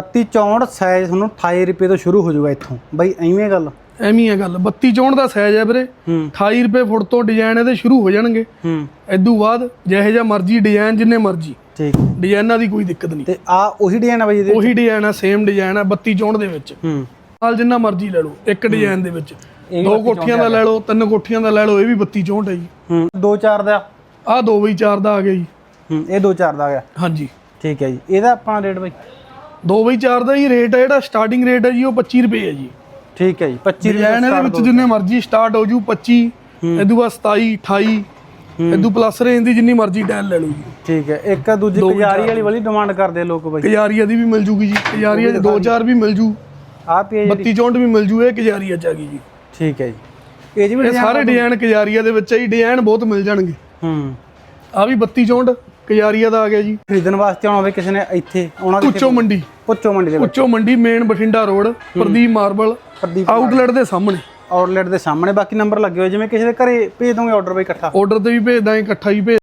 32 64 size ਤੁਹਾਨੂੰ 28 ਰੁਪਏ ਤੋਂ ਸ਼ੁਰੂ ਹੋ ਜਾਊਗਾ ਇੱਥੋਂ। ਬਾਈ ਐਵੇਂ ਗੱਲ। ਐਵੇਂ ਹੀ ਆ ਗੱਲ। 32 ਚੌਂਹਠ ਦਾ ਸਾਈਜ਼ ਹੈ ਵੀਰੇ। ਹੂੰ। 28 ਰੁਪਏ ਫੁੱਟ ਤੋਂ ਡਿਜ਼ਾਈਨ ਇਹਦੇ ਸ਼ੁਰੂ ਹੋ ਜਾਣਗੇ। ਹੂੰ। ਇਦੋਂ ਬਾਅਦ ਜਿਹੇ ਜਿਹਾ ਮਰਜ਼ੀ ਡਿਜ਼ਾਈਨ ਜਿੰਨੇ ਮਰਜ਼ੀ। ਠੀਕ। ਡਿਜ਼ਾਈਨਾਂ ਦੀ ਕੋਈ ਦਿੱਕਤ ਨਹੀਂ। ਤੇ ਆ ਉਹੀ ਡਿਜ਼ਾਈਨ ਆ ਬਾਈ ਇਹਦੇ ਉਹੀ ਡਿਜ਼ਾਈਨ ਆ ਸੇਮ ਡਿਜ਼ਾਈਨ ਆ 32 ਚੌਂਹਠ ਦੇ ਵਿੱਚ। ਹੂੰ। ਨਾਲ ਜਿੰਨਾ ਮਰਜ਼ੀ ਲੈ ਲਓ ਇੱਕ ਡਿਜ਼ਾਈਨ ਦੇ ਵਿੱਚ। ਦੋ 32 ਕੋਠੀਆਂ ਦਾ ਲੈ ਲਓ ਤਿੰਨ ਕੋਠੀਆਂ ਦਾ ਲੈ ਲਓ ਇਹ ਵੀ 32 ਚੌਂਹਠ ਹੈ ਜੀ। ਹੂੰ। 2-4 ਦਾ? ਆਹ 2 ਬਈ 4 ਦਾ ਆ ਗਿਆ ਜੀ। ਹੂੰ ਇਹ 2-4 ਦਾ ਆ ਗਿਆ। ਹਾਂਜੀ। ਠੀਕ ਹੈ ਜੀ। ਇਹਦਾ ਆਪਣਾ ਰੇਟ ਬਾਈ? 2 ਬਈ 4 ਦਾ ਹੀ ਰੇਟ ਹੈ ਜਿਹੜਾ ਸਟਾਰਟਿੰਗ ਰੇਟ ਹੈ ਜੀ ਉਹ 25 ਰੁਪਏ ਹੈ ਜੀ। ਠੀਕ ਹੈ ਜੀ 25 ਡਿਜ਼ਾਈਨ ਇਹਦੇ ਵਿੱਚ ਜਿੰਨੇ ਮਰਜ਼ੀ ਸਟਾਰਟ ਹੋ ਜੂ 25 ਇਦੋਂ ਬਾਅਦ 27 28 ਇਦੋਂ ਪਲੱਸ ਰੇਂਜ ਦੀ ਜਿੰਨੀ ਮਰਜ਼ੀ ਟਾਇਲ ਲੈ ਲਓ ਜੀ। ਠੀਕ ਹੈ ਇੱਕ ਦੂਜੀ ਕਜਾਰੀ ਵਾਲੀ ਵਾਲੀ ਡਿਮਾਂਡ ਕਰਦੇ ਲੋਕ ਬਾਈ। ਕਜਾਰੀਆ ਦੀ ਵੀ ਮਿਲ ਜੂਗੀ ਜੀ ਕਜਾਰੀਆ ਚ 2-4 ਵੀ ਮਿਲ ਜੂ। ਆ ਪੀ 32 ਚੌਂਹਠ ਵੀ ਮਿਲ ਜੂ ਇਹ ਕਜਾਰੀਆ ਚ ਆ ਗਈ ਜੀ। ਠੀਕ ਹੈ ਜੀ। ਇਹ ਜੀ ਸਾਰੇ ਡਿਜ਼ਾਈਨ ਕਜਾਰੀਆ ਦੇ ਵਿੱਚ ਹੈ ਡਿਜ਼ਾਈਨ ਬਹੁਤ ਮਿਲ ਜਾਣਗੇ। ਹੂੰ। ਆ ਵੀ 32 ਚੌਂਹਠ ਕਜਾਰੀਆ ਦਾ ਆ ਗਿਆ ਜੀ। ਖਰੀਦਣ ਵਾਸਤੇ ਆਉਣਾ ਹੋਵੇ ਕਿਸੇ ਨੇ ਇੱਥੇ ਆਉਣਾ ਕਿੱਥੇ ਪੁੱਚੋ ਮੰਡੀ। ਪੁੱਚੋ ਮੰਡੀ ਦੇ ਵਿੱਚ। ਮੰਡੀ main Bathinda road Pradeep marble outlet ਦੇ ਸਾਹਮਣੇ। ਆਊਟਲੈਟ ਦੇ ਸਾਹਮਣੇ ਬਾਕੀ ਨੰਬਰ ਲੱਗੇ ਹੋਏ ਜਿਵੇਂ ਕਿਸੇ ਦੇ ਘਰੇ ਭੇਜ ਦੋਗੇ ਆਰਡਰ ਬਾਈ ਇਕੱਠਾ। ਆਰਡਰ ਤੇ ਵੀ ਭੇਜ ਦਾਂਗੇ ਇਕੱਠਾ ਹੀ ਭੇਜ